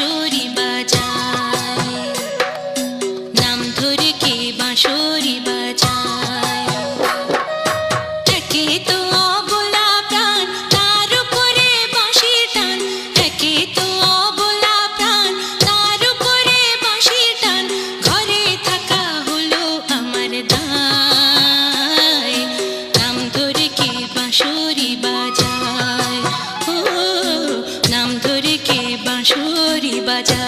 বাঁশরি বাজায়। নাম ধরে কে বাঁশরি বাঁশুরি বাজা